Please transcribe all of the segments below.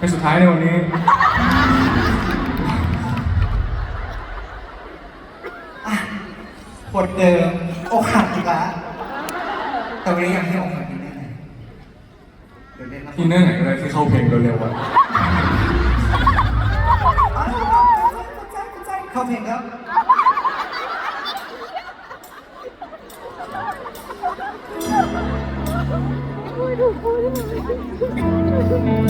เพลงสุดท้ายในวันนี้ปวดเดิมอกหักอีกแล้วแต่วันนี้ยังไม่อกหักอีกแน่ๆเดี๋ยวเล่นละคร อิเนอร์ไหนก็ได้ที่เข้าเพลงเร็วๆอะเข้าเพลงครับดูดู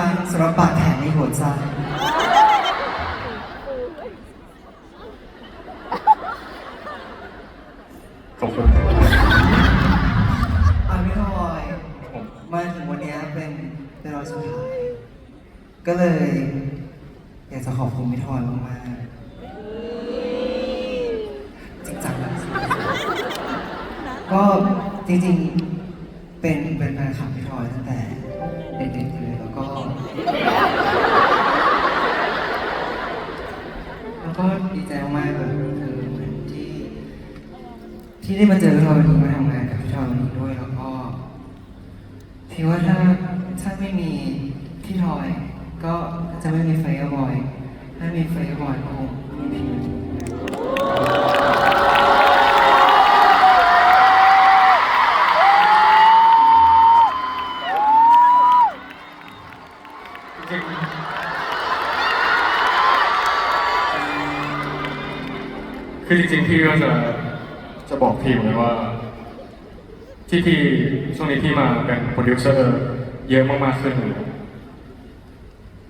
คะสำหรับบาดแผลในหัวใจ ขอบคุณครับอาพี่ทอยผมาถึงวันนี้เป็นเป็นวันสุดท้ายก็เลย อยากจะขอบคุณพี่ทอยมากๆจริงจังนะก็จริงๆ เป็นเป็นแฟนคลับพี่ทอยตั้งแต่เด็กๆเลย ก็แล้วก็ดีใจมากๆแบบคือเหมือนที่ ที่ได้มาเจอพี่ทอยวันนี้มาทำงานกับพี่ทอมวันนี้ด้วยแล้วก็พี่ว่าถ้าถ้าไม่มีพี่ทอย ก็จะไม่มีไฟเอร์บอย ถ้ามีไฟเอร์บอยก็คง คือจริงๆพี่ก็จะจะบอกทีมเลยว่า ที่พี่ช่วงนี้พี่มาเป็นโปรดิวเซอร์เยอะมากๆขึ้นเลย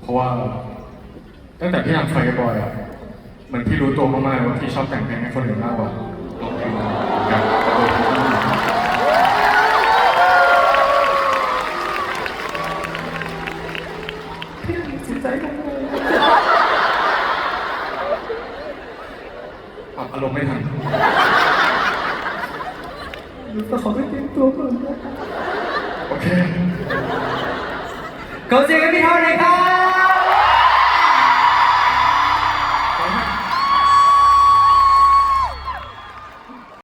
เพราะว่าตั้งแต่พี่ทำไฟบอยอะเหมือนพี่รู้ตัวมากๆว่าพี่ชอบแต่งเพลงให้คนอื่นมากกว่าร้องเพลงกับตัว รู้ก่อนโอเคขอเสียงกันพี่เท่าหน่อยครับ